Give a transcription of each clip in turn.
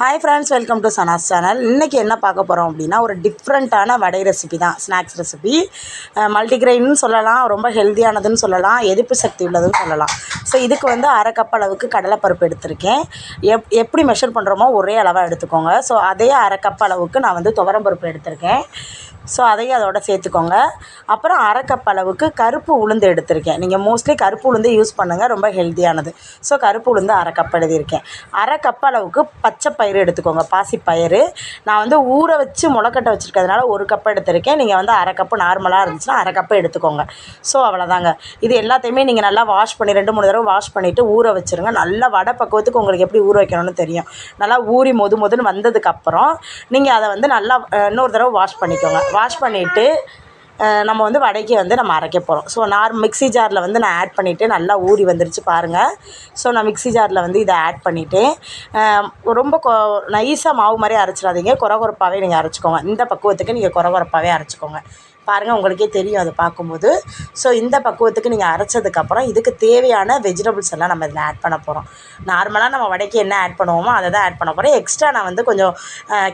Hi friends welcome to Sana's channel இன்றைக்கி என்ன பார்க்க போகிறோம் அப்படின்னா ஒரு டிஃப்ரெண்ட்டான வடை ரெசிபி தான் ஸ்நாக்ஸ் ரெசிபி மல்டிக்ரெயின்னு சொல்லலாம் ரொம்ப ஹெல்த்தியானதுன்னு சொல்லலாம் எதிர்ப்பு சக்தி உள்ளதுன்னு சொல்லலாம். ஸோ இதுக்கு வந்து அரை கப் அளவுக்கு கடலைப்பருப்பு எடுத்திருக்கேன். எப் எப்படி மெஷர் பண்ணுறோமோ ஒரே அளவாக எடுத்துக்கோங்க. ஸோ அதே அரை கப் அளவுக்கு நான் வந்து துவரம்பருப்பு எடுத்திருக்கேன். ஸோ அதையும் அதோட சேர்த்துக்கோங்க. அப்புறம் அரை கப் அளவுக்கு கருப்பு உளுந்து எடுத்திருக்கேன். நீங்கள் மோஸ்ட்லி கருப்பு உளுந்து யூஸ் பண்ணுங்கள் ரொம்ப ஹெல்த்தியானது ஸோ கருப்பு உளுந்து அரை கப் எழுதியிருக்கேன். அரை கப் அளவுக்கு பச்சை பயிறு எடுத்துக்கோங்க. பாசிப்பயிறு நான் வந்து ஊற வச்சு முளைக்கட்ட வச்சுருக்கிறதுனால ஒரு கப் எடுத்திருக்கேன். நீங்கள் வந்து அரை கப்பு நார்மலாக இருந்துச்சுன்னா அரை கப்பு எடுத்துக்கோங்க. ஸோ அவ்வளோதாங்க இது எல்லாத்தையுமே நீங்கள் நல்லா வாஷ் பண்ணி ரெண்டு மூணு தடவை வாஷ் பண்ணிவிட்டு ஊற வச்சுருங்க. நல்லா வடை பக்குவத்துக்கு உங்களுக்கு எப்படி ஊற வைக்கணும்னு தெரியும். நல்லா ஊறி மொது மொதுன்னு வந்ததுக்கப்புறம் நீங்கள் அதை வந்து நல்லா இன்னொரு தடவை வாஷ் பண்ணிக்கோங்க. வாஷ் பண்ணிவிட்டு நம்ம வந்து வடைக்கு வந்து நம்ம அரைக்க போகிறோம் ஸோ நார் மிக்ஸி ஜாரில் வந்து நான் ஆட் பண்ணிவிட்டு நல்லா ஊறி வந்துருச்சு பாருங்கள் ஸோ நான் மிக்ஸி ஜாரில் வந்து இதை ஆட் பண்ணிவிட்டேன் ரொம்ப கொ நைஸாக மாவு மாதிரி அரைச்சிடாதீங்க. குறகுறப்பாகவே நீங்கள் அரைச்சிக்கோங்க. இந்த பக்குவத்துக்கு நீங்கள் குறகுறப்பாகவே அரைச்சிக்கோங்க. பாருங்கள் உங்களுக்கே தெரியும் அதை பார்க்கும்போது. ஸோ இந்த பக்குவத்துக்கு நீங்கள் அரைச்சதுக்கப்புறம் இதுக்கு தேவையான வெஜிடபிள்ஸ் எல்லாம் நம்ம இதில் ஆட் பண்ண போகிறோம் நார்மலாக நம்ம வடைக்கு என்ன ஆட் பண்ணுவோமோ அதை தான் ஆட் பண்ண போகிறேன் எக்ஸ்ட்ரா நான் வந்து கொஞ்சம்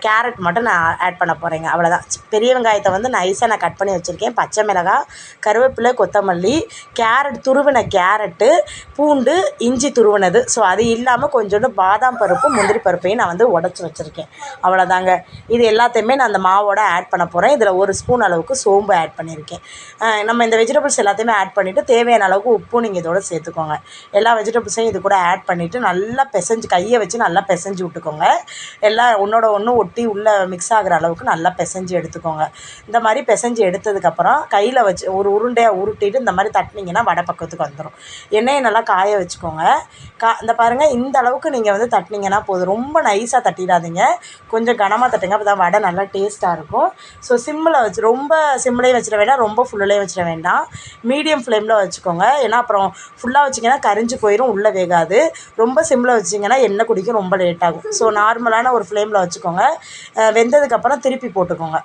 கேரட் மட்டும் நான் ஆட் பண்ண போகிறேங்க அவ்வளோதான் பெரிய வெங்காயத்தை வந்து நைஸாக நான் கட் பண்ணி வச்சுருக்கேன். பச்சை மிளகாய் கருவேப்பிலை கொத்தமல்லி கேரட் துருவின கேரட்டு பூண்டு இஞ்சி துருவினது. ஸோ அது இல்லாமல் கொஞ்சோண்டு பாதாம் பருப்பு முந்திரி பருப்பையும் நான் வந்து உடச்சி வச்சுருக்கேன். அவ்வளோதாங்க இது எல்லாத்தையுமே நான் அந்த மாவோட ஆட் பண்ண போகிறேன் இதில் ஒரு ஸ்பூன் அளவுக்கு சோம்பு ஆட் பண்ணியிருக்கேன். நம்ம இந்த வெஜிடபிள்ஸ் எல்லாத்தையுமே ஆட் பண்ணிவிட்டு தேவையான அளவுக்கு உப்பும் நீங்கள் இதோட சேர்த்துக்கோங்க. எல்லா வெஜிடபிள்ஸையும் இது கூட ஆட் பண்ணிவிட்டு நல்லா பிசைஞ்சு கையை வச்சு நல்லா பிசைஞ்சு விட்டுக்கோங்க. எல்லாம் ஒன்றோட ஒன்று ஒட்டி உள்ளே மிக்ஸ் ஆகுற அளவுக்கு நல்லா பிசைஞ்சு எடுத்துக்கோங்க. இந்த மாதிரி பிசைஞ்சு எடுத்ததுக்கப்புறம் கையில் வச்சு ஒரு உருண்டையாக உருட்டிட்டு இந்த மாதிரி தட்டினீங்கன்னா வடை பக்கத்துக்கு வந்துடும் எண்ணெயை நல்லா காய வச்சுக்கோங்க. கா இந்த பாருங்கள் இந்த அளவுக்கு நீங்கள் வந்து தட்டினீங்கன்னா போதும். ரொம்ப நைஸாக தட்டிடாதீங்க. கொஞ்சம் கனமாக தட்டுங்க அப்போ தான் வடை நல்லா டேஸ்ட்டாக இருக்கும். ஸோ சிம்மில் வச்சு ரொம்ப சிம் சிம்லேயே வச்சிட வேண்டாம். ரொம்ப ஃபுல்லுலேயும் வச்சிட வேண்டாம். மீடியம் ஃப்ளேமில் வச்சுக்கோங்க. ஏன்னா அப்புறம் ஃபுல்லாக வச்சிங்கன்னா கரிஞ்சு போயிடும் உள்ளே வேகாது. ரொம்ப சிம்மில் வச்சிங்கன்னா எண்ணெய் குடிக்கும் ரொம்ப லேட் ஆகும். ஸோ நார்மலான ஒரு ஃப்ளேமில் வச்சுக்கோங்க. வெந்ததுக்கப்புறம் திருப்பி போட்டுக்கோங்க.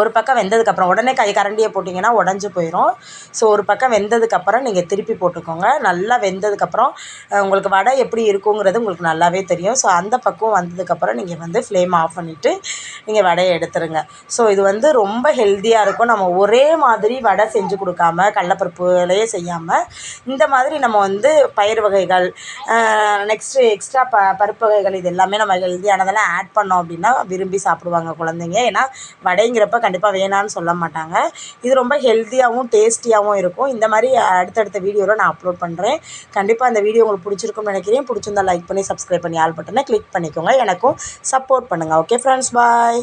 ஒரு பக்கம் வெந்ததுக்கப்புறம் உடனே கை கரண்டியை போட்டிங்கன்னா உடஞ்சி போயிடும் ஸோ ஒரு பக்கம் வெந்ததுக்கப்புறம் நீங்கள் திருப்பி போட்டுக்கோங்க. நல்லா வெந்ததுக்கப்புறம் உங்களுக்கு வடை எப்படி இருக்குங்கிறது உங்களுக்கு நல்லாவே தெரியும். ஸோ அந்த பக்கம் வந்ததுக்கப்புறம் நீங்கள் வந்து ஃப்ளேம் ஆஃப் பண்ணிவிட்டு நீங்கள் வடையை எடுத்துருங்க. ஸோ இது வந்து ரொம்ப ஹெல்த்தியாக இருக்கும். நம்ம ஒரே மாதிரி வடை செஞ்சு கொடுக்காம கடலப்பருப்புலையே செய்யாமல் இந்த மாதிரி நம்ம வந்து பயிர் வகைகள் நெக்ஸ்ட்டு எக்ஸ்ட்ரா ப பருப்பு வகைகள் இது எல்லாமே நம்ம ஹெல்தியானதெல்லாம் ஆட் பண்ணோம் அப்படின்னா விரும்பி சாப்பிடுவாங்க குழந்தைங்க. ஏன்னா வடைங்கிறப்ப கண்டிப்பாக வேணான்னு சொல்ல மாட்டாங்க. இது ரொம்ப ஹெல்த்தியாகவும் டேஸ்டியாகவும் இருக்கும். இந்த மாதிரி அடுத்தடுத்த வீடியோவில் நான் அப்லோட் பண்ணுறேன் கண்டிப்பாக அந்த வீடியோ உங்களுக்கு பிடிச்சிருக்கும்னு நினைக்கிறேன். பிடிச்சிருந்தா லைக் பண்ணி சப்ஸ்கிரைப் பண்ணி ஆல் பட்டனை கிளிக் பண்ணிக்கோங்க. எனக்கும் சப்போர்ட் பண்ணுங்கள் ஓகே ஃப்ரெண்ட்ஸ் பாய்